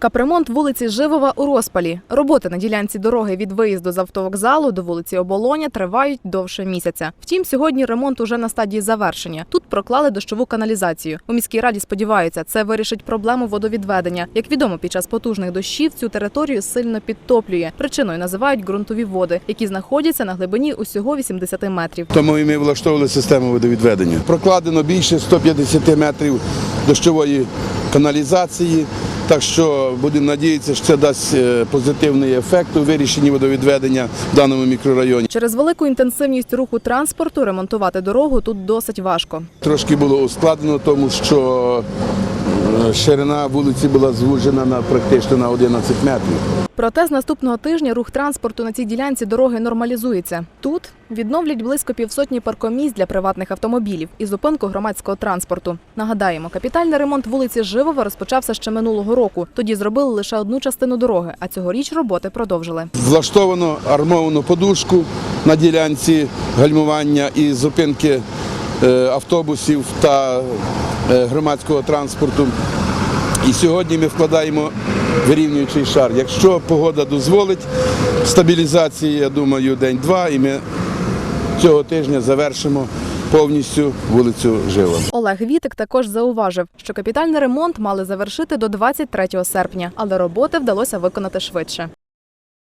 Капремонт вулиці Живова у розпалі. Роботи на ділянці дороги від виїзду з автовокзалу до вулиці Оболоня тривають довше місяця. Втім, сьогодні ремонт уже на стадії завершення. Тут проклали дощову каналізацію. У міській раді сподіваються, це вирішить проблему водовідведення. Як відомо, під час потужних дощів цю територію сильно підтоплює. Причиною називають ґрунтові води, які знаходяться на глибині усього 80 метрів. Тому і ми влаштовували систему водовідведення. Прокладено більше 150 метрів дощової каналізації. Так що будемо надіятися, що це дасть е, позитивний ефект у вирішенні водовідведення в даному мікрорайоні. Через велику інтенсивність руху транспорту ремонтувати дорогу тут досить важко. Трошки було ускладнено, тому що ширина вулиці була звужена на практично на 11 метрів. Проте з наступного тижня рух транспорту на цій ділянці дороги нормалізується. Тут відновлять близько півсотні паркомісць для приватних автомобілів і зупинку громадського транспорту. Нагадаємо, капітальний ремонт вулиці Живова розпочався ще минулого року. Тоді зробили лише одну частину дороги, а цьогоріч роботи продовжили. Влаштовано армовану подушку на ділянці гальмування і зупинки е, автобусів та е, громадського транспорту. І сьогодні ми вкладаємо вирівнюючий шар. Якщо погода дозволить стабілізації, я думаю, день-два, і ми цього тижня завершимо повністю вулицю Жива. Олег Вітик також зауважив, що капітальний ремонт мали завершити до 23 серпня, але роботи вдалося виконати швидше.